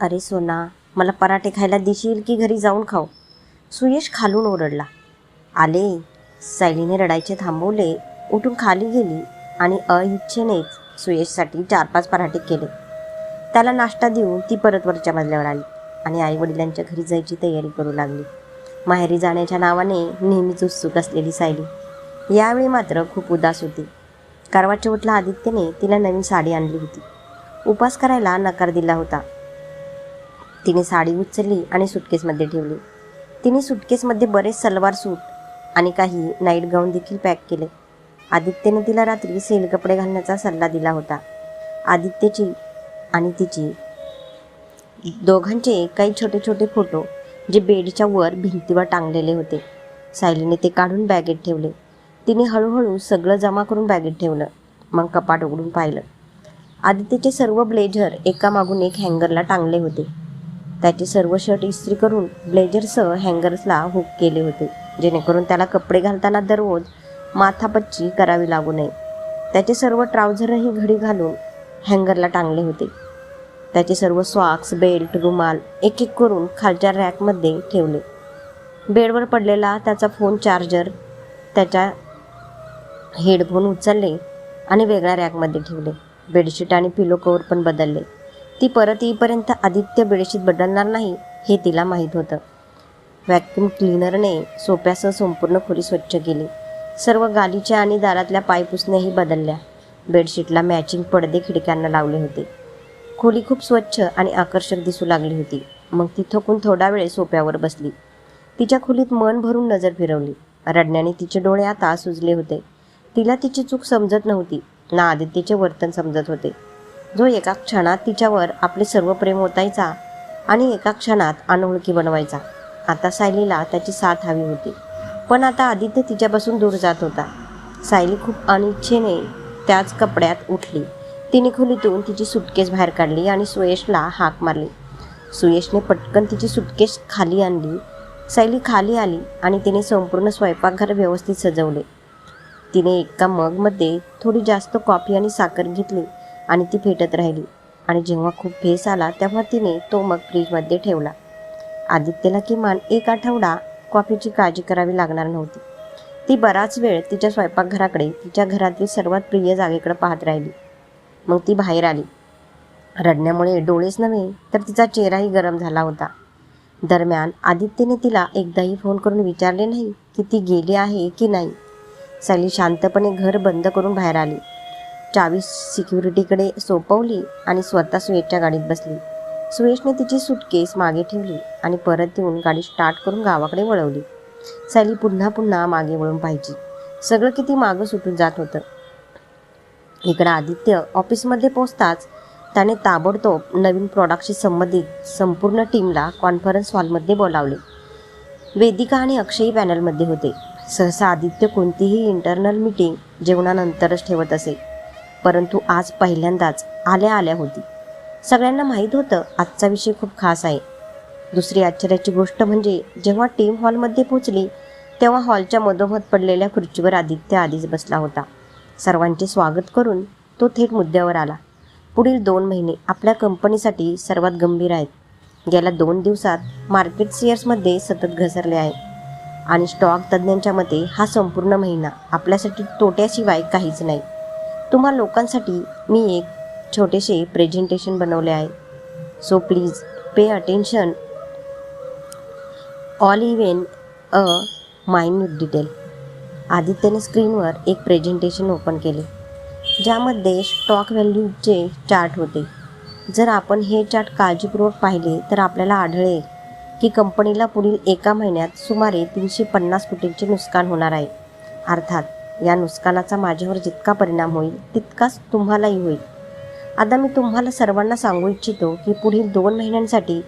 अरे सोना मला पराठे खायला देशील की घरी जाऊन खाऊ? सुयश खालून ओरडला. आले. सायलीने रडायचे थांबवले. उठून खाली गेली आणि अइच्छेनेच सुयशसाठी चार पाच पराठे केले. त्याला नाश्ता देऊन ती परत वरच्या मजल्यावर आली आणि आईवडिलांच्या घरी जायची तयारी करू लागली. माहेरी जाण्याच्या नावाने नेहमीच उत्सुक असलेली सायली. यावेळी मात्र खूप उदास होती. कारवा चौथला आदित्यने तिला नवीन साडी आणली होती. उपास करायला नकार दिला होता. तिने साडी उचलली आणि सुटकेसमध्ये ठेवली. तिने सुटकेसमध्ये बरेच सलवार सूट आणि काही नाईट गाऊन देखील पॅक केले. आदित्यने तिला रात्री सेल कपडे घालण्याचा सल्ला दिला होता. आदित्यची आणि तिची दोघांचे काही छोटे छोटे फोटो जे बेडच्या वर भिंतीवर टांगलेले होते. सायलीने ते काढून बॅगेत ठेवले. तिने हळूहळू सगळं जमा करून बॅगेत ठेवलं मग कपाट उघडून पाहिलं. आदित्यचे सर्व ब्लेझर एकामागून एक हँगरला टांगले होते. त्याचे सर्व शर्ट इस्त्री करून ब्लेझरसह हँगर्सला हुक केले होते. जेणेकरून त्याला कपडे घालताना दररोज माथापच्ची करावी लागू नये. त्याचे सर्व ट्राउझरही घडी घालून हँगरला टांगले होते. त्याचे सर्व सॉक्स बेल्ट रुमाल एक एक करून खालच्या रॅकमध्ये ठेवले. बेडवर पडलेला त्याचा फोन चार्जर त्याच्या हेडफोन उचलले आणि वेगळ्या रॅकमध्ये ठेवले. बेडशीट आणि पिलो कवर पण बदलले. ती परत येईपर्यंत आदित्य बेडशीट बदलणार नाही हे तिला माहीत होतं. व्हॅक्यूम क्लीनरने सोप्यासह संपूर्ण खोली स्वच्छ केली. सर्व गालीच्या आणि दारातल्या पायपुसण्याही बदलल्या. बेडशीटला मॅचिंग पडदे खिडक्यांना लावले होते. खोली खूप स्वच्छ आणि आकर्षक दिसू लागली होती. मग ती थकून थोडा वेळ सोप्यावर बसली. तिच्या खोलीत मन भरून नजर फिरवली. रडण्याने तिचे डोळे आता सुजले होते. तिला तिची चूक समजत नव्हती. ना आदित्यचे वर्तन समजत होते. जो एका क्षणात तिच्यावर आपले सर्व प्रेम ओतायचा आणि एका क्षणात अनोळखी बनवायचा. आता सायलीला त्याची साथ हवी होती. पण आता आदित्य तिच्यापासून दूर जात होता. सायली खूप अनिच्छेने त्याच कपड्यात उठली. तिने खोलीतून तिची सुटकेस बाहेर काढली आणि सुयशला हाक मारली. सुयशने पटकन तिची सुटकेस खाली आणली. सायली खाली आली आणि तिने संपूर्ण स्वयंपाकघर व्यवस्थित सजवले. तिने एका मगमध्ये थोडी जास्त कॉफी आणि साखर घेतली. आणि ती फेटत राहिली. आणि जेव्हा खूप फेस आला तेव्हा तिने तो मग फ्रीजमध्ये ठेवला. आदित्यला किमान एक आठवडा कॉफीची काळजी करावी लागणार नव्हती. ती बराच वेळ तिच्या स्वयंपाकघराकडे तिच्या घरातील सर्वात प्रिय जागेकडे पाहत राहिली. मग ती बाहेर आली. रडण्यामुळे डोळेच नव्हे तर तिचा चेहराही गरम झाला होता. दरम्यान आदित्यने तिला एकदाही फोन करून विचारले नाही की ती गेली आहे की नाही. सायली शांतपणे घर बंद करून बाहेर आली. चावी सिक्युरिटीकडे सोपवली आणि स्वतः सुयशच्या गाडीत बसली. सुयशने तिची सुटकेस मागे ठेवली आणि परत येऊन गाडी स्टार्ट करून गावाकडे वळवली. सॅली पुन्हा पुन्हा मागे वळून पाहिजे सगळं किती मागं सुटून जात होतं. इकडं आदित्य ऑफिसमध्ये पोचताच त्याने ताबडतोब नवीन प्रॉडक्टशी संबंधित संपूर्ण टीमला कॉन्फरन्स हॉलमध्ये बोलावले. वेदिका आणि अक्षयी पॅनलमध्ये होते. सहसा आदित्य कोणतीही इंटरनल मीटिंग जेवणानंतरच ठेवत असे. परंतु आज पहिल्यांदाच आल्या आल्या होती. सगळ्यांना माहीत होतं आजचा विषय खूप खास आहे. दुसरी आश्चर्याची गोष्ट म्हणजे जेव्हा टीम हॉलमध्ये पोचली तेव्हा हॉलच्या मधोमध पडलेल्या खुर्चीवर आदित्य आधीच बसला होता. सर्वांचे स्वागत करून तो थेट मुद्द्यावर आला. पुढील दोन महिने आपल्या कंपनीसाठी सर्वात गंभीर आहेत. गेल्या दोन दिवसात मार्केट शेअर्समध्ये सतत घसरले आहे. आणि स्टॉक तज्ज्ञांच्या मते हा संपूर्ण महिना आपल्यासाठी तोट्याशिवाय काहीच नाही. तुम्हा लोकांसाठी मी एक छोटेसे प्रेझेंटेशन बनवले आहे. So please pay attention all even a minute detail आदित्यने स्क्रीनवर एक प्रेझेंटेशन ओपन केले ज्यामध्ये स्टॉक व्हॅल्यूचे चार्ट होते. जर आपण हे चार्ट काळजीपूर्वक पाहिले तर आपल्याला आढळेल की कंपनीला पुढील एका महिन्यात सुमारे तीनशे पन्नास कोटींचे नुकसान होणार आहे. अर्थात या नुकसानाचा माझ्यावर जितका परिणाम होईल तितकाच तुम्हालाही होईल. आता मी तुम्हाला सर्वांना सांगू इच्छितो की पुढील दोन महिन्यांसाठी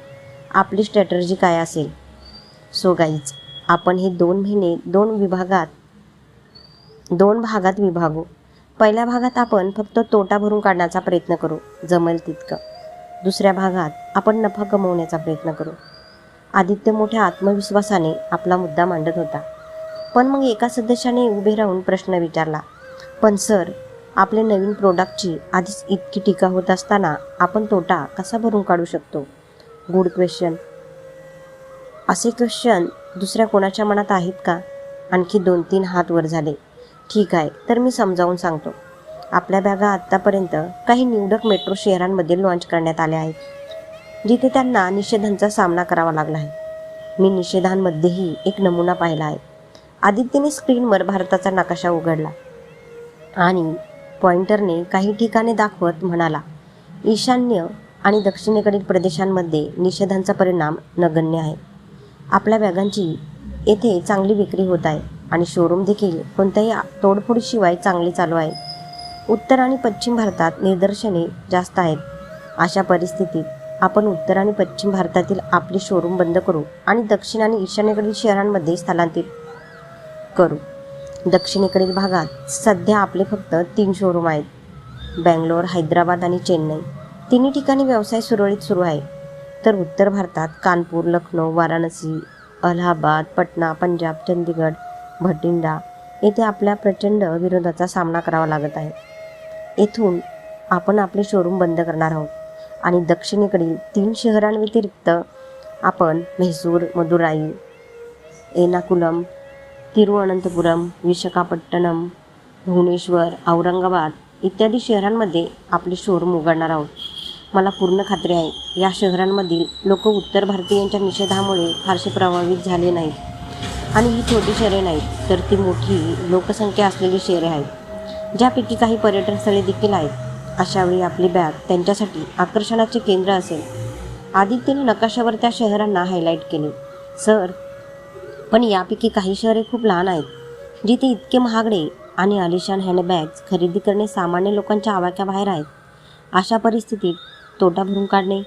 आपली स्ट्रॅटर्जी काय असेल. सो गाईज आपण हे दोन महिने दोन विभागात दोन भागात विभागू. पहिल्या भागात आपण फक्त तोटा भरून काढण्याचा प्रयत्न करू जमेल तितकं. दुसऱ्या भागात आपण नफा कमवण्याचा प्रयत्न करू. आदित्य मोठ्या आत्मविश्वासाने आपला मुद्दा मांडत होता. पण मग एका सदस्याने उभे राहून प्रश्न विचारला पण सर आपल्या नवीन प्रोडक्टची आधीच इतकी टीका होत असताना आपण तोटा कसा भरून काढू शकतो? गुड क्वेश्चन असे क्वेश्चन दुसऱ्या कोणाच्या मनात आहेत का? आणखी दोन तीन हात वर झाले. ठीक आहे तर मी समजावून सांगतो. आपल्या बॅगा आत्तापर्यंत काही निवडक मेट्रो शहरांमध्ये लॉन्च करण्यात आल्या आहेत जिथे त्यांना निषेधांचा सामना करावा लागला आहे. मी निषेधांमध्येही एक नमुना पाहिला आहे. आदित्यने स्क्रीनवर भारताचा नकाशा उघडला आणि पॉइंटरने काही ठिकाणे दाखवत म्हणाला ईशान्य आणि दक्षिणेकडील प्रदेशांमध्ये निषेधांचा परिणाम नगण्य आहे. आपल्या बॅगांची येथे चांगली विक्री होत आहे आणि शोरूम देखील कोणत्याही तोडफोडीशिवाय चांगले चालू आहे. उत्तर आणि पश्चिम भारतात निदर्शने जास्त आहेत. अशा परिस्थितीत आपण उत्तर आणि पश्चिम भारतातील आपले शोरूम बंद करू आणि दक्षिण आणि ईशान्येकडील शहरांमध्ये स्थलांतरित करू. दक्षिणेकडील भागात सध्या आपले फक्त तीन शोरूम आहेत. बँगलोर हैदराबाद आणि चेन्नई. तिन्ही ठिकाणी व्यवसाय सुरळीत सुरू आहे. तर उत्तर भारतात कानपूर लखनौ वाराणसी अलाहाबाद पटना पंजाब चंदीगड भटिंडा येथे आपल्या प्रचंड विरोधाचा सामना करावा लागत आहे. येथून आपण आपले शोरूम बंद करणार आहोत आणि दक्षिणेकडील तीन शहरांव्यतिरिक्त आपण म्हैसूर मदुराई एनाकुलम तिरुअनंतपुरम विशाखापट्टणम भुवनेश्वर औरंगाबाद इत्यादी शहरांमध्ये आपले शोरूम उघडणार आहोत. मला पूर्ण खात्री आहे या शहरांमधील लोक उत्तर भारतीयांच्या निषेधामुळे फारसे प्रभावित झाले नाहीत. आणि ही छोटी शहरे नाहीत तर ती मोठी लोकसंख्या असलेली शहरे आहेत ज्यापैकी काही पर्यटन स्थळे देखील आहेत. अशावेळी आपली बॅग त्यांच्यासाठी आकर्षणाचे केंद्र असेल. आदित्यने नकाशावर त्या शहरांना हायलाईट केले. सर पण यापैकी काही शहरे खूप लहान आहेत जिथे इतके महागडे आणि आलिशान हँडबॅग्स खरेदी करणे सामान्य लोकांच्या आवाक्याबाहेर आहेत. अशा परिस्थितीत तोटा भरून काढणे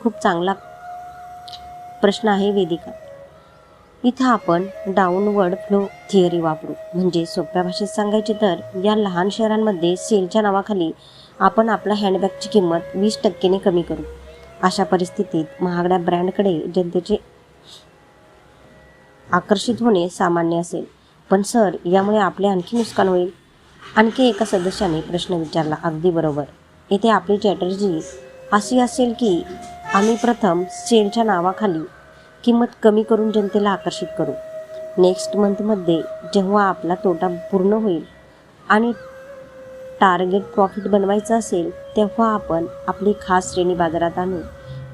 खूप चांगला प्रश्न आहे वेदिका. इथं आपण डाऊनवर्ड फ्लो थिअरी वापरू. म्हणजे सोप्या भाषेत सांगायचे तर या लहान शहरांमध्ये सेलच्या नावाखाली आपण आपल्या हँडबॅगची किंमत वीस टक्केने कमी करू. अशा परिस्थितीत महागड्या ब्रँडकडे जनतेचे आकर्षित होणे सामान्य असेल. पण सर यामुळे आपले आणखी नुकसान होईल? आणखी एका सदस्याने प्रश्न विचारला अगदी बरोबर. येथे आपली चॅटर्जी अशी असेल की आम्ही प्रथम सेलच्या नावाखाली किंमत कमी करून जनतेला आकर्षित करू. नेक्स्ट मंथमध्ये जेव्हा आपला तोटा पूर्ण होईल आणि टार्गेट प्रॉफिट बनवायचं असेल तेव्हा आपण आपली खास श्रेणी बाजारात आणू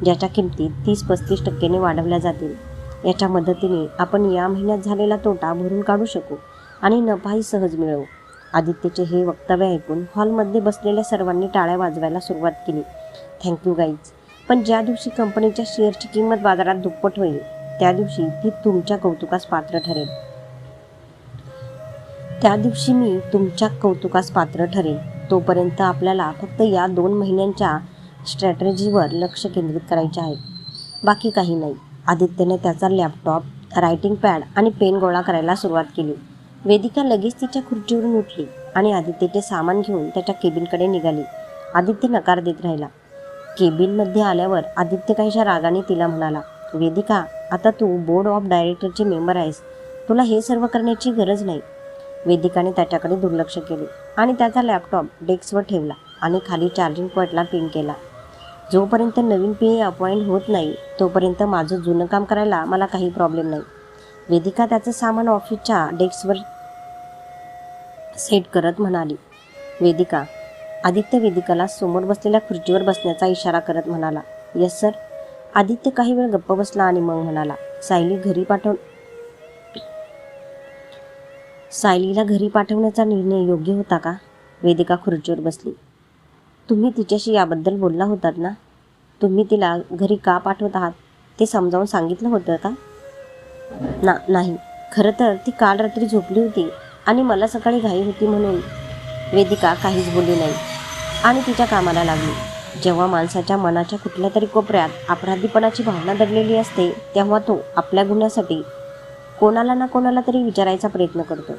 ज्याच्या किमती तीस पस्तीस टक्क्याने वाढवल्या जातील. याच्या मदतीने आपण या महिन्यात झालेला तोटा भरून काढू शकू आणि नफाही सहज मिळवू. आदित्यचे हे वक्तव्य ऐकून हॉलमध्ये बसलेल्या सर्वांनी टाळ्या वाजवायला सुरुवात केली. थँक्यू गाईज पण ज्या दिवशी कंपनीच्या शेअरची किंमत बाजारात दुप्पट होईल त्या दिवशी ती तुमच्या कौतुकास पात्र ठरेल. त्या दिवशी मी तुमच्या कौतुकास पात्र ठरेल. तोपर्यंत आपल्याला फक्त या दोन महिन्यांच्या स्ट्रॅटेजीवर लक्ष केंद्रित करायचे आहे. बाकी काही नाही. आदित्यने त्याचा लॅपटॉप रायटिंग पॅड आणि पेन गोळा करायला सुरुवात केली. वेदिका लगेच तिच्या खुर्चीवरून उठली आणि आदित्यचे सामान घेऊन त्याच्या केबिनकडे निघाली. आदित्य नकार देत राहिला. केबिनमध्ये आल्यावर आदित्य काहीशा रागाने तिला म्हणाला वेदिका आता तू बोर्ड ऑफ डायरेक्टरचे मेंबर आहेस. तुला हे सर्व करण्याची गरज नाही. वेदिकाने त्याच्याकडे दुर्लक्ष केले आणि त्याचा लॅपटॉप डेस्कवर ठेवला आणि खाली चार्जिंग पॉईंटला पिन केला. जोपर्यंत नवीन पी ए अपॉइंट होत नाही तोपर्यंत माझं जुनं काम करायला मला काही प्रॉब्लेम नाही. वेदिका त्याचं सामान ऑफिसच्या डेस्कवर सेट करत म्हणाली. वेदिका आदित्य वेदिकाला समोर बसलेल्या खुर्चीवर बसण्याचा इशारा करत म्हणाला. Yes sir. आदित्य काही वेळ गप्प बसला आणि मग म्हणाला सायली घरी पाठव सायलीला घरी पाठवण्याचा निर्णय योग्य होता का? वेदिका खुर्चीवर बसली. तुम्ही तिच्याशी याबद्दल बोलला होतात ना? तुम्ही तिला घरी का पाठवत आहात? ते समजावून सांगितलं होतं का? ना नाही. खरं तर ती काल रात्री झोपली होती आणि मला सकाळी घाई होती म्हणून वेदिका काहीच बोलली नाही. आणि तिच्या कामाला लागली. जेव्हा माणसाच्या मनाच्या कुठल्या तरी कोपऱ्यात अपराधीपणाची भावना दडलेली असते तेव्हा तो आपल्या गुन्ह्यासाठी कोणाला ना कोणाला तरी विचारायचा प्रयत्न करतो.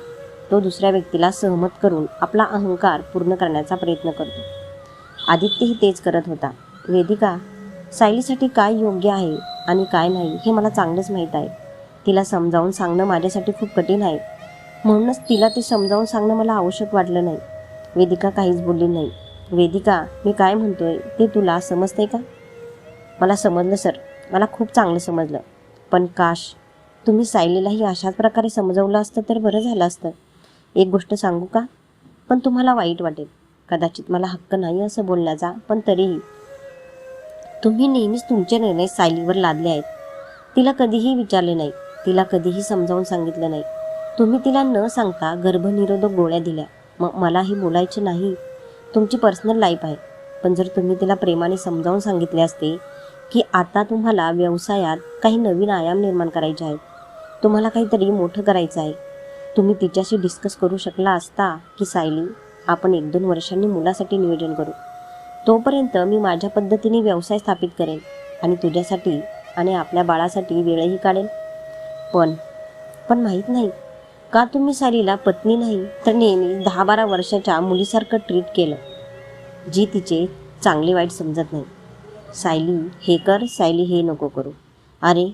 तो दुसऱ्या व्यक्तीला सहमत करून आपला अहंकार पूर्ण करण्याचा प्रयत्न करतो. आदित्यही तेच करत होता. वेदिका सायलीसाठी काय योग्य आहे आणि काय नाही हे मला चांगलंच माहीत आहे. तिला समजावून सांगणं माझ्यासाठी खूप कठीण आहे. म्हणूनच तिला ते समजावून सांगणं मला आवश्यक वाटलं नाही. वेदिका काहीच बोलली नाही. वेदिका मी काय म्हणतोय ते तुला समजतंय का? मला समजलं सर. मला खूप चांगलं समजलं. पण काश तुम्ही सायलीलाही अशाच प्रकारे समजवलं असतं तर बरं झालं असतं. एक गोष्ट सांगू का? पण तुम्हाला वाईट वाटेल. कदाचित मला हक्क नाही असं बोलण्याचा पण तरीही. तुम्ही नेहमीच तुमचे निर्णय सायलीवर लादले आहेत. तिला कधीही विचारले नाही. तिला कधीही समजावून सांगितलं नाही. तुम्ही तिला न सांगता गर्भनिरोधक गोळ्या दिल्या. मग मला हे बोलायचे नाही. तुमची पर्सनल लाईफ आहे. पण जर तुम्ही तिला प्रेमाने समजावून सांगितले असते की आता तुम्हाला व्यवसायात काही नवीन आयाम निर्माण करायचे आहेत. तुम्हाला काहीतरी मोठं करायचं आहे. तुम्ही तिच्याशी डिस्कस करू शकला असता की सायली? आपण एक दोन वर्षांनी मुलासाठी नियोजन करू. तोपर्यंत मी माझ्या पद्धतीने व्यवसाय स्थापित करेन आणि तुझ्यासाठी आणि आपल्या बाळासाठी वेळही काढेन. पण पण माहीत नाही. का तुम्ही सायलीला पत्नी नाही तर नेहमी दहा बारा वर्षाच्या मुलीसारखं ट्रीट केलं जी तिचे चांगले वाईट समजत नाही. सायली हे कर सायली हे नको करू. अरे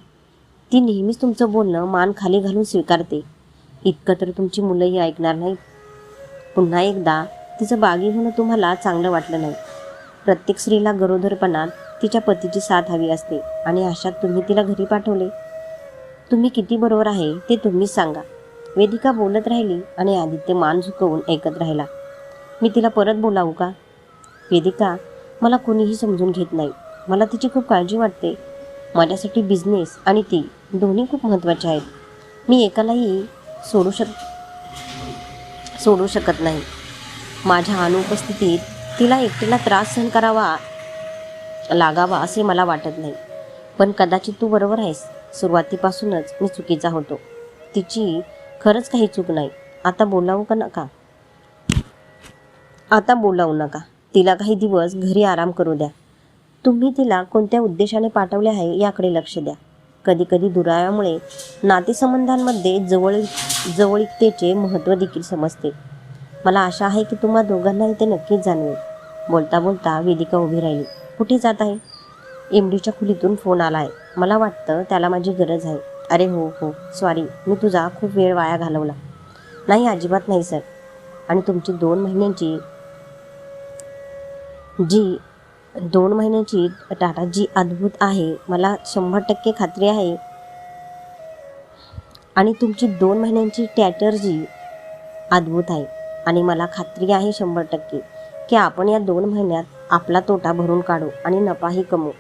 ती नेहमीच तुमचं बोलणं मान खाली घालून स्वीकारते. इतकं तर तुमची मुलंही ऐकणार नाहीत. पुन्हा एकदा तिचं बागी होणं तुम्हाला चांगलं वाटलं नाही. प्रत्येक स्त्रीला गरोदरपणात तिच्या पतीची साथ हवी असते आणि अशात तुम्ही तिला घरी पाठवले. तुम्ही किती बरोबर आहे ते तुम्हीच सांगा. वेदिका बोलत राहिली आणि आदित्य मान झुकवून ऐकत राहिला. मी तिला परत बोलावू का? वेदिका मला कोणीही समजून घेत नाही. मला तिची खूप काळजी वाटते. माझ्यासाठी बिझनेस आणि ती दोन्ही खूप महत्त्वाचे आहेत. मी एकालाही सोडू शक सोडू शकत नाही. माझ्या अनुपस्थितीत तिला एकटीला त्रास सहन करावा लागावा असे मला वाटत नाही. पण कदाचित तू बरोबर आहेस. सुरुवातीपासूनच मी चुकीचा होतो. तिची खरंच काही चूक नाही. आता बोलावू का नका? आता बोलावू नका. तिला काही दिवस घरी आराम करू द्या. तुम्ही तिला कोणत्या उद्देशाने पाठवले आहे याकडे लक्ष द्या. कधीकधी दुराव्यामुळे नातेसंबंधांमध्ये जवळ जवळिकतेचे महत्त्व देखील समजते. मला आशा आहे की तुम्हा दोघांनाही ते नक्कीच जाणवेल. बोलता बोलता वेदिका उभी राहिली. कुठे जात आहे? एम डीच्या खोलीतून फोन आला आहे मला वाटतं त्याला माझी गरज आहे. अरे हो हो. सॉरी मी तुझा खूप वेळ वाया घालवला. नाही अजिबात नाही सर. आणि तुमची दोन महिन्यांची जी दोन महिन्याची टाटा जी अद्भुत आहे. मला शंभर टक्के खात्री आहे. आणि तुमची दोन महिन्यांची टॅटर्जी अद्भुत आहे. आणि मला खात्री आहे शंभर टक्के की आपण या दोन महिन्यात आपला तोटा भरून काढू आणि नफाही कमवू.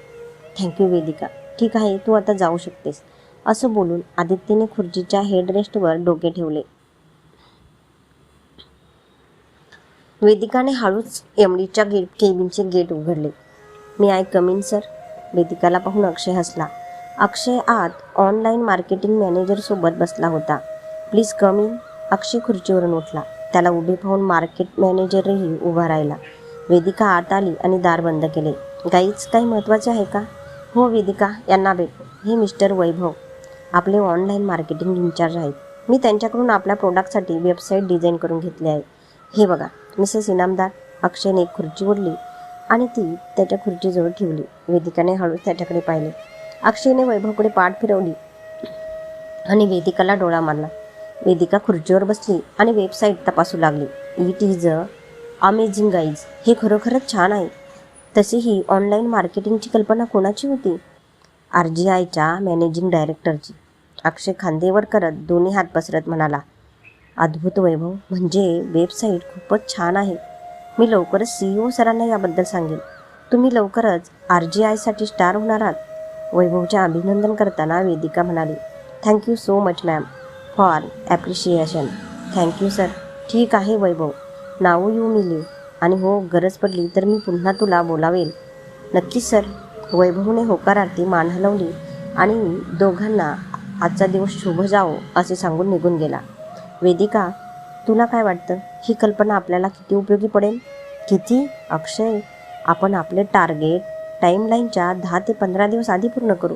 Thank you Vedika. ठीक आहे तू आता जाऊ शकतेस. असं बोलून आदित्यने खुर्चीच्या हेडरेस्टवर डोके ठेवले. वेदिकाने हळूच एमडीच्या गेट केबिनचे गेट उघडले. मी आय कमिन सर. वेदिकाला पाहून अक्षय हसला. अक्षय आत ऑनलाईन मार्केटिंग मॅनेजरसोबत बसला होता. प्लीज कम अक्षय खुर्चीवरून उठला. त्याला उभे पाहून मार्केट मॅनेजरही उभा राहिला. वेदिका आत आली आणि दार बंद केले. गाईच काही महत्त्वाचे आहे का? हो वेदिका यांना भेट. हे मिस्टर वैभव. आपले ऑनलाईन मार्केटिंग इन्चार्ज आहेत. मी त्यांच्याकडून आपल्या प्रोडक्टसाठी वेबसाईट डिझाईन करून घेतली आहे. हे बघा मिसेस इनामदार. अक्षयने खुर्ची ओढली आणि ती त्याच्या खुर्चीजवळ ठेवली. वेदिकाने हळूच त्याच्याकडे पाहिले. अक्षयने वैभवकडे पाठ फिरवली आणि वेदिकाला डोळा मारला. वेदिका खुर्चीवर बसली आणि वेबसाईट तपासू लागली. It is a amazing guys हे खरोखरच छान आहे. तशी ही ऑनलाईन मार्केटिंगची कल्पना कोणाची होती? आर जी आयच्या मॅनेजिंग डायरेक्टरची अक्षय खांदेवर करत दोन्ही हात पसरत म्हणाला अद्भुत वैभव म्हणजे वेबसाईट खूपच छान आहे. मी लवकरच सी ओ सरांना याबद्दल सांगेन. तुम्ही लवकरच आर जी आयसाठी स्टार होणार आहात. वैभवचे अभिनंदन करताना वेदिका म्हणाली thank you so much ma'am for appreciation thank you sir ठीक आहे वैभव. नावू यू मिली. आणि हो गरज पडली तर मी पुन्हा तुला बोलावेल. नक्कीच सर वैभवने होकारार्थी मान हलवली आणि दोघांना आजचा दिवस शुभ जावो असे सांगून निघून गेला. वेदिका तुला काय वाटतं? ही कल्पना आपल्याला किती उपयोगी पडेल? किती? अक्षय आपण आपले टार्गेट टाईमलाईनच्या दहा ते पंधरा दिवस आधी पूर्ण करू.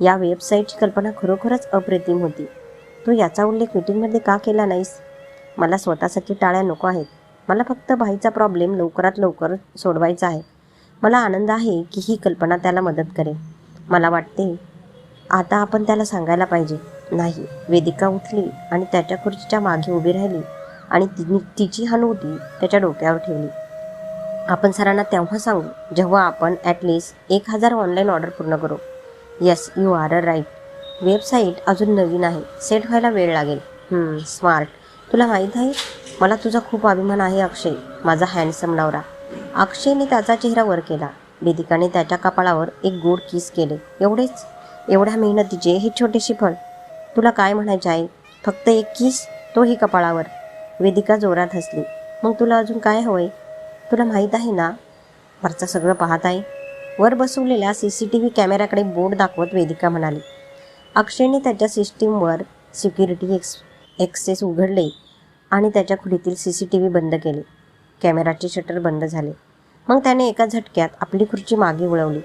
या वेबसाईटची कल्पना खरोखरच अप्रतिम होती. तू याचा उल्लेख मीटिंगमध्ये का केला नाहीस? मला स्वतःसाठी टाळ्या नको आहेत. मला फक्त भाईचा प्रॉब्लेम लवकरात लवकर सोडवायचा आहे. मला आनंद आहे की ही कल्पना त्याला मदत करेल. मला वाटते आता आपण त्याला सांगायला पाहिजे नाही वेदिका उठली आणि त्याच्या खुर्चीच्या मागे उभी राहिली आणि तिने तिची हनुवटी त्याच्या डोक्यावर ठेवली. आपण सरांना तेव्हा सांगू जेव्हा आपण ॲटलिस्ट एक हजार ऑनलाईन ऑर्डर पूर्ण करू. Yes you are a right website अजून नवीन आहे. सेट व्हायला वेळ लागेल. स्मार्ट तुला माहीत आहे? मला तुझा खूप अभिमान आहे अक्षय. माझा हँडसम नवरा. अक्षयने त्याचा चेहरा वर केला. वेदिकाने त्याच्या कपाळावर एक गोड किस केले. एवढेच? एवढ्या मेहनतीचे हे छोटेसे फळ. तुला काय म्हणायचे आहे फक्त एक किस तोही कपाळावर. वेदिका जोरात हसली. मग तुला अजून काय हवंय? तुला माहीत आहे ना? वरचं सगळं पाहत आहे. वर बसवलेल्या सी सी टी व्ही कॅमेऱ्याकडे बोर्ड दाखवत वेदिका म्हणाली. अक्षयने त्याच्या सिस्टीमवर सिक्युरिटी एक्स एक्सेस उघडले आणि त्याच्या खुडीतील सी सी टी व्ही बंद केले. कॅमेराचे शटर बंद झाले. मग त्याने एका झटक्यात आपली खुर्ची मागे वळवली.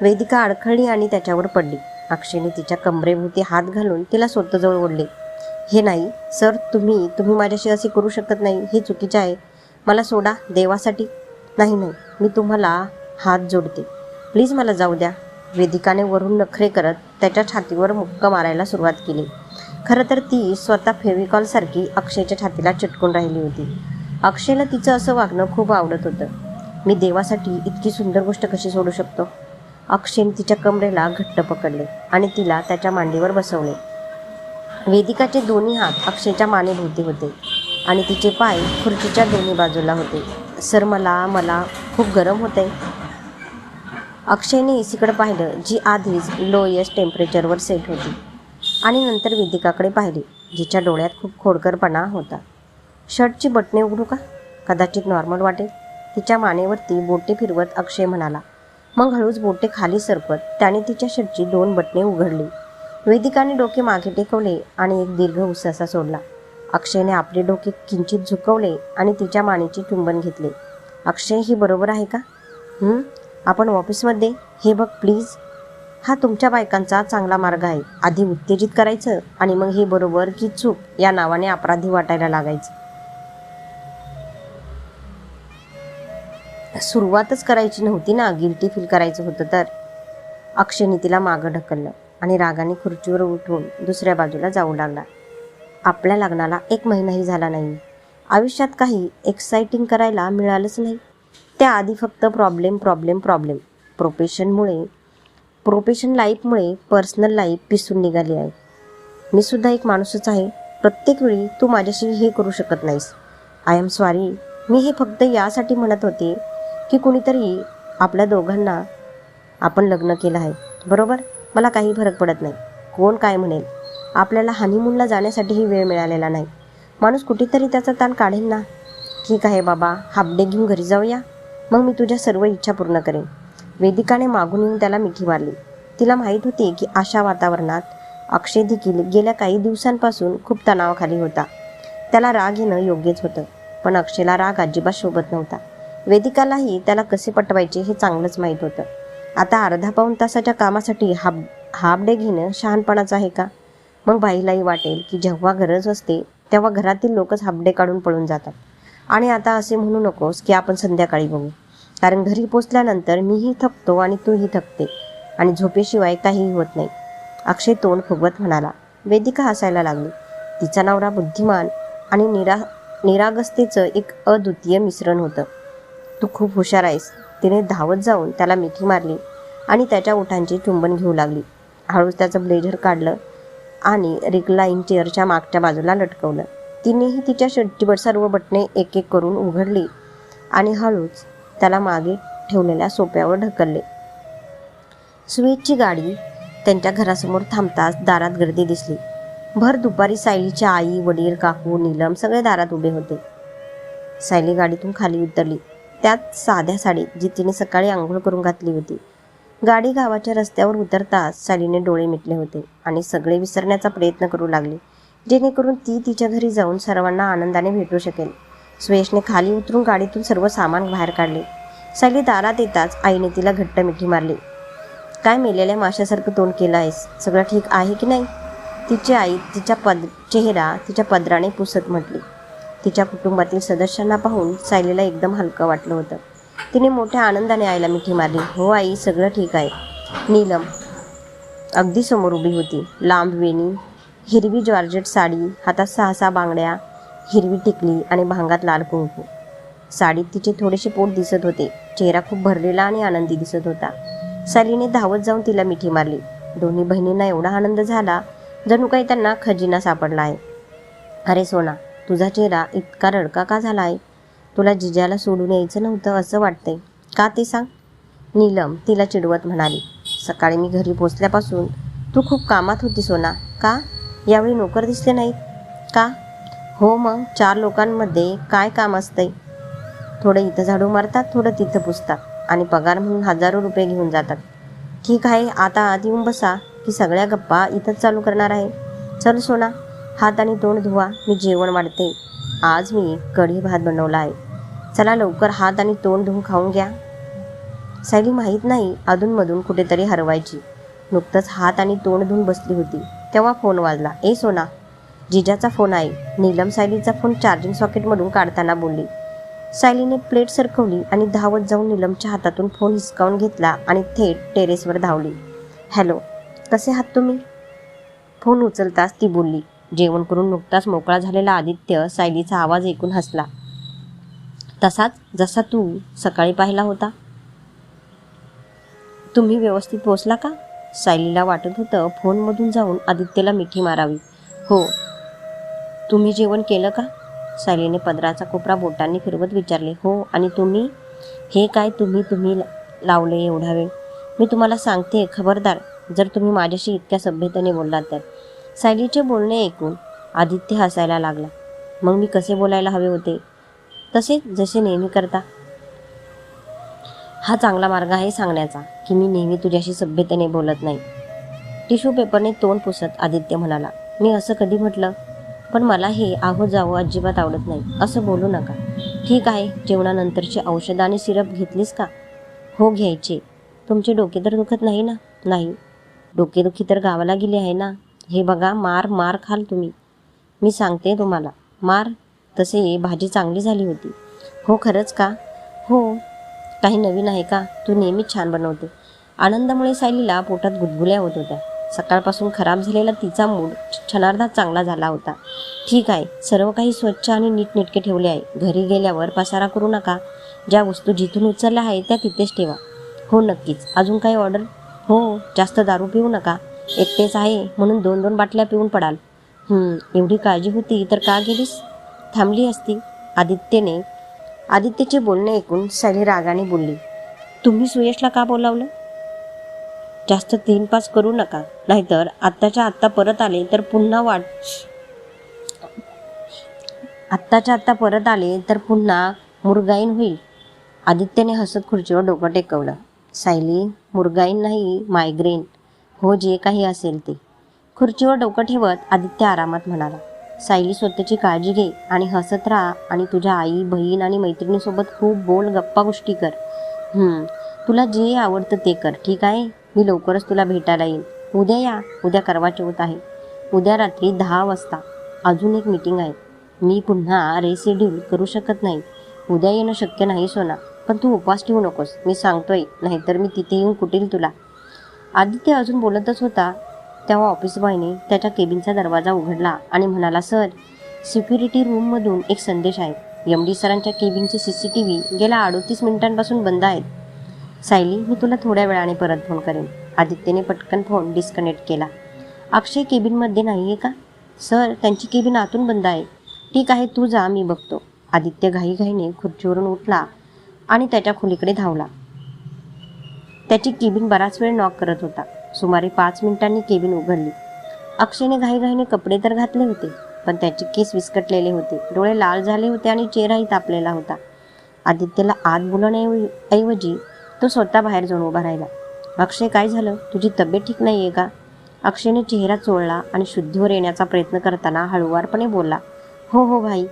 वेदिका अडखळली आणि त्याच्यावर पडली. अक्षयने तिच्या कमरेभोवती हात घालून तिला स्वतःजवळ ओढले. हे नाही सर तुम्ही तुम्ही माझ्याशी असे करू शकत नाही. हे चुकीचे आहे. मला सोडा देवासाठी. नाही नाही मी तुम्हाला हात जोडते. प्लीज मला जाऊ द्या. वेदिकाने वरून नखरे करत त्याच्या छातीवर मुक्क मारायला सुरुवात केली. खरं तर ती स्वतः फेविकॉलसारखी अक्षयच्या छातीला चिटकून राहिली होती. अक्षयला तिचं असं वागणं खूप आवडत होतं. मी देवासाठी इतकी सुंदर गोष्ट कशी सोडू शकतो? अक्षयने तिच्या कमरेला घट्ट पकडले आणि तिला त्याच्या मांडीवर बसवले. वेदिकाचे दोन्ही हात अक्षयच्या मानेभोवती होते आणि तिचे पाय खुर्चीच्या दोन्ही बाजूला होते. सर मला मला खूप गरम होते अक्षयने एसीकडे पाहिलं जी आधीच लोएस्ट टेम्परेचरवर सेट होती आणि नंतर वेदिकाकडे पाहिली जिच्या डोळ्यात खूप खोडकरपणा होता. शर्टची बटणे उघडू का? कदाचित नॉर्मल वाटेल. तिच्या मानेवरती बोटे फिरवत अक्षय म्हणाला मग हळूच बोटे खाली सरकत त्याने तिच्या शर्टची दोन बटणे उघडली. वेदिकाने डोके मागे टेकवले आणि एक दीर्घ उसासा सोडला. अक्षयने आपले डोके किंचित झुकवले आणि तिच्या मानेचे चुंबन घेतले. अक्षय ही बरोबर आहे का? आपण ऑफिसमध्ये? हे बघ प्लीज. हा तुमच्या बायकांचा चांगला मार्ग आहे. आधी उत्तेजित करायचं आणि मग हे बरोबर की चूक या नावाने अपराधी वाटायला लागायचं. सुरुवातच करायची नव्हती ना. गिल्टी फील करायचं होतं तर. अक्षयने तिला मागं ढकललं आणि रागाने खुर्चीवर उठून दुसऱ्या बाजूला जाऊ लागला. आपल्या लग्नाला एक महिनाही झाला नाही. आयुष्यात काही एक्साइटिंग करायला मिळालंच नाही. त्याआधी फक्त प्रॉब्लेम प्रॉब्लेम प्रॉब्लेम प्रोफेशनमुळे प्रोफेशन लाईफमुळे पर्सनल लाईफ पिसून निघाली आहे. मी सुद्धा एक माणूसच आहे. प्रत्येक वेळी तू माझ्याशी हे करू शकत नाहीस. आय एम सॉरी मी हे फक्त यासाठी म्हणत होते की कुणीतरी आपल्या दोघांना आपण लग्न केलं आहे. बरोबर? मला काही फरक पडत नाही. कोण काय म्हणेल? आपल्याला हनीमूनला जाण्यासाठीही वेळ मिळालेला नाही. माणूस कुठेतरी त्याचा ताण काढेल ना? ठीक आहे बाबा हापडे घेऊन घरी जाऊया. मग मी तुझ्या सर्व इच्छा पूर्ण करेन. वेदिकाने मागून येऊन त्याला मिठी मारली. तिला माहीत होती की अशा वातावरणात अक्षय देखील गेल्या काही दिवसांपासून खूप तणावाखाली होता. त्याला राग येणं योग्यच होतं पण अक्षयला राग अजिबात शोभत नव्हता. वेदिकालाही त्याला कसे पटवायचे हे चांगलंच माहीत होतं. आता अर्धा पाऊण तासाच्या कामासाठी हाब हाबडे घेणं शहाणपणाचं आहे का? मग बाईलाही वाटेल की जेव्हा गरज असते तेव्हा घरातील लोकच हाबडे काढून पळून जातात. आणि आता असे म्हणू नकोस की आपण संध्याकाळी बघू. कारण घरी पोचल्यानंतर मीही थकतो आणि तूही थकते. आणि झोपेशिवाय काहीही होत नाही. अक्षय तोंड फुगवत म्हणाला वेदिका हसायला लागली. तिचा नवरा बुद्धिमान आणि निरा निरागस्तेचं एक अद्वितीय मिश्रण होतं. तू खूप हुशार आहेस. तिने धावत जाऊन त्याला मिठी मारली आणि त्याच्या ओठांची चुंबन घेऊ लागली. हळूच त्याचं ब्लेझर काढलं आणि रिक्लाईन चेअरच्या मागच्या बाजूला लटकवलं. तिनेही तिच्या शर्टची सर्व बटणे एक एक करून उघडली आणि हळूच त्याला मागे ठेवलेल्या सोप्यावर ढकलले. सुवेजची गाडी त्यांच्या घरासमोर थांबताच दारात गर्दी दिसली. भर दुपारी सायलीच्या आई वडील काकू नीलम सगळे दारात उभे होते. सायली गाडीतून खाली उतरली. त्यात साध्या साडी जी तिने सकाळी आंघोळ करून घातली होती. गाडी गावाच्या रस्त्यावर उतरताच सालीने डोळे मिटले होते आणि सगळे विसरण्याचा प्रयत्न करू लागले जेणेकरून ती तिच्या घरी जाऊन सर्वांना आनंदाने भेटू शकेल. सुयशने खाली उतरून गाडीतून सर्व सामान बाहेर काढले. सायली दारात येताच आईने तिला घट्ट मिठी मारली. काय मेलेल्या माशासारखं तोंड केलं आहेस सगळं ठीक आहे की नाही? तिची आई तिच्या पद चेहरा तिच्या पदराने पुसत म्हटली. तिच्या कुटुंबातील सदस्यांना पाहून सायलीला एकदम हलकं वाटलं होतं. तिने मोठ्या आनंदाने आईला मिठी मारली. हो आई सगळं ठीक आहे. नीलम अगदी समोर उभी होती. लांब वेणी हिरवी जॉर्जेट साडी हातात सहा सहा बांगड्या हिरवी टिकली आणि भांगात लाल कुंकू. साडीत तिचे थोडेसे पोट दिसत होते. चेहरा खूप भरलेला आणि आनंदी दिसत होता. सालीने धावत जाऊन तिला मिठी मारली. दोन्ही बहिणींना एवढा आनंद झाला? जणू काही त्यांना खजिना सापडला आहे. अरे सोना तुझा चेहरा इतका रडका का झाला आहे तुला जिजाला सोडून यायचं नव्हतं असं वाटतंय. का ते सांग? नीलम तिला चिडवत म्हणाली. सकाळी मी घरी पोचल्यापासून तू खूप कामात होती सोना. का? यावेळी नोकर दिसले नाहीत. का? हो मग चार लोकांमध्ये काय काम असतंय? थोडं इथं झाडू मारतात थोडं तिथं पुसतात आणि पगार म्हणून हजारो रुपये घेऊन जातात. ठीक आहे आता आत येऊन बसा की सगळ्या गप्पा इथंच चालू करणार आहे. चल सोना हात आणि तोंड धुवा मी जेवण वाढते. आज मी कढी भात बनवला आहे चला लवकर हात आणि तोंड धुवून खाऊन घ्या. सायली माहीत नाही अधूनमधून कुठेतरी हरवायची. नुकतंच हात आणि तोंड धुवून बसली होती. तेव्हा फोन वाजला. ए सोना. जिजाचा फोन आहे. नीलम सायलीचा फोन चार्जिंग सॉकेटमधून काढताना बोलली. सायलीने प्लेट सरकवली आणि धावत जाऊन नीलमच्या हातातून फोन हिसकावून घेतला आणि थेट टेरेसवर धावली. हॅलो कसे आहात तुम्ही? फोन उचलताच ती बोलली. जेवण करून नुकताच मोकळा झालेला आदित्य सायलीचा आवाज ऐकून हसला. तसाच जसा तू सकाळी पाहिला होता. तुम्ही व्यवस्थित पोचला का? सायलीला वाटत होतं फोनमधून जाऊन आदित्यला मिठी मारावी. हो. तुम्ही जेवण केलं का? सायलीने पदराचा कोपरा बोटांनी फिरवत विचारले. हो. आणि तुम्ही? हे काय तुम्ही तुम्ही लावले एवढा वेळ? मी तुम्हाला सांगते खबरदार. जर तुम्ही माझ्याशी इतक्या सभ्यतेने बोललात तर. सायलीचे बोलणे ऐकून आदित्य हसायला लागला. मग मी कसे बोलायला हवे होते? तसेच जसे नेहमी करता. हा चांगला मार्ग आहे सांगण्याचा की मी नेहमी तुझ्याशी सभ्यतेने बोलत नाही. टिश्यू पेपरने तोंड पुसत आदित्य म्हणाला मी असं कधी म्हटलं? पण मला हे आहो जावं अजिबात आवडत नाही. असं बोलू नका. ठीक आहे जेवणानंतरची औषधं आणि सिरप घेतलीस का? हो घ्यायचे. तुमचे डोके तर दुखत नाही ना? नाही. डोकेदुखी तर गावाला गेली आहे ना? हे बघा मार मार खाल तुम्ही. मी सांगते तुम्हाला. मार तसे भाजी चांगली झाली होती. हो खरंच का? हो. काही नवीन आहे का? तू नेहमीच छान बनवते. आनंदामुळे सायलीला पोटात गुदगुल्या होत होत्या. सकाळपासून खराब झालेला तिचा मूड क्षणार्धात चांगला झाला होता. ठीक आहे सर्व काही स्वच्छ आणि नीटनेटके ठेवले आहे. घरी गेल्यावर पसारा करू नका. ज्या वस्तू जिथून उचलल्या आहेत त्या तिथेच ठेवा. हो नक्कीच. अजून काही ऑर्डर? हो जास्त दारू पिऊ नका. एकटेच आहे म्हणून दोन दोन बाटल्या पिऊन पडाल. एवढी काळजी होती तर का गेलीस? थांबली असती. आदित्यने आदित्यचे बोलणे ऐकून सायली रागाने बोलली तुम्ही सुयशला का बोलावलं? जास्त तीन पास करू नका नाहीतर आत्ताच्या आत्ता परत आले तर पुन्हा वाट आत्ताच्या आत्ता परत आले तर पुन्हा मुरगाईन होईल. आदित्यने हसत खुर्चीवर डोकं टेकवलं. सायली मुरगाईन नाही मायग्रेन. हो जे काही असेल ते. खुर्चीवर डोकं ठेवत आदित्य आरामात म्हणाला सायली स्वतःची काळजी घे आणि हसत राहा आणि तुझ्या आई बहीण आणि मैत्रिणीसोबत खूप बोल गप्पा गोष्टी कर. तुला जे आवडतं ते कर ठीक आहे? मी लवकरच तुला भेटायला येईन. उद्या या उद्या करवा चौथ आहे. उद्या रात्री दहा वाजता. अजून एक मीटिंग आहे. मी पुन्हा रेसिड्यूल करू शकत नाही. उद्या येणं शक्य नाही सोना. पण तू उपवास ठेवू नकोस. मी सांगतोय नाहीतर मी तिथे येऊन कुटील तुला. आदित्य अजून बोलतच होता. तेव्हा ऑफिस बॉयने त्याच्या केबिनचा दरवाजा उघडला आणि म्हणाला सर सिक्युरिटी रूममधून एक संदेश आहे. एम डी सरांच्या केबिनचे सी सी टी व्ही गेल्या अडोतीस मिनिटांपासून बंद आहेत. सायली मी तुला थोड्या वेळाने परत फोन करेन. आदित्यने पटकन फोन डिस्कनेक्ट केला. अक्षय केबिनमध्ये नाही आहे का? सर त्यांची केबिन आतून बंद आहे. ठीक आहे तू जा मी बघतो. आदित्य घाईघाईने खुर्चीवरून उठला आणि त्याच्या खोलीकडे धावला. त्याची केबिन बराच वेळ नॉक करत होता. सुमारे पाच मिनिटांनी केबिन उघडली. अक्षयने घाईघाईने कपडे तर घातले होते पण त्याचे केस विस्कटलेले होते. डोळे लाल झाले होते आणि चेहराही तापलेला होता. आदित्यला आत बोलवण्याऐवजी तो स्वतः बाहेर जाऊन उभा राहिला. अक्षय काय झालं? तुझी तब्येत ठीक नाही आहे का? अक्षयने चेहरा चोळला आणि शुद्धीवर येण्याचा प्रयत्न करताना हळुवारपणे बोलला हो हो भाई.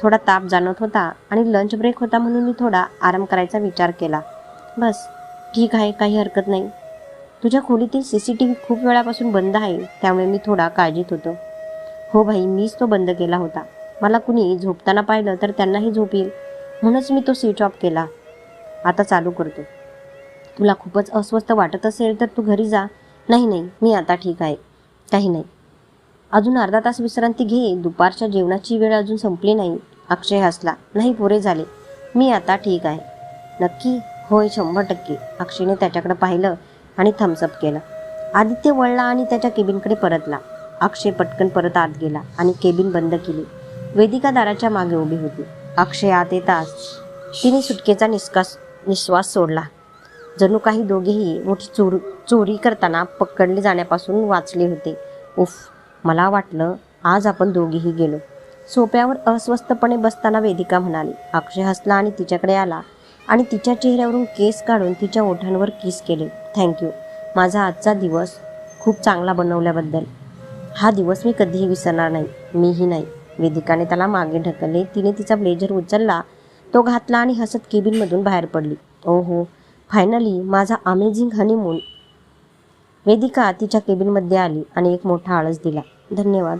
थोडा ताप जाणवत होता आणि लंच ब्रेक होता म्हणून मी थोडा आराम करायचा विचार केला. बस. ठीक आहे काही हरकत नाही. तुझ्या खोलीतील सी सी टी व्ही खूप वेळापासून बंद आहे त्यामुळे मी थोडा काळजीत होतो. हो भाई मीच तो बंद केला होता. मला कुणी झोपताना पाहिलं तर त्यांनाही झोप येईल. म्हणूनच मी तो स्विच ऑफ केला. आता चालू करतो. तुला खूपच अस्वस्थ वाटत असेल तर तू घरी जा. नाही नाही मी आता ठीक आहे. काही नाही. अजून अर्धा तास विश्रांती घे. दुपारच्या जेवणाची वेळ अजून संपली नाही. अक्षय हसला. नाही पुरे झाले. मी आता ठीक आहे. नक्की? होय शंभर टक्के. अक्षयने त्याच्याकडे पाहिलं आणि थम्सअप केलं. आदित्य वळला आणि त्याच्या केबिनकडे परतला. अक्षय पटकन परत आत गेला आणि केबिन बंद केली. वेदिका दाराच्या मागे उभी होती. अक्षय आत येताच तिने सुटकेचा निष्कास निश्वास सोडला. जणू काही दोघेही मोठी चोर चोरी करताना पकडले जाण्यापासून वाचले होते. उफ मला वाटलं आज आपण दोघेही गेलो. सोप्यावर अस्वस्थपणे बसताना वेदिका म्हणाली अक्षय हसला आणि तिच्याकडे आला. आणि तिच्या चेहऱ्यावरून केस काढून तिच्या ओठांवर किस केले. थँक्यू माझा आजचा दिवस खूप चांगला बनवल्याबद्दल. हा दिवस मी कधीही विसरणार नाही. मीही नाही. वेदिकाने त्याला मागे ढकलले. तिने तिचा ब्लेझर उचलला. तो घातला आणि हसत केबिनमधून बाहेर पडली. ओ हो फायनली माझा अमेझिंग हनीमून वेदिका तिच्या केबिनमध्ये आली आणि एक मोठा आळस दिला. धन्यवाद.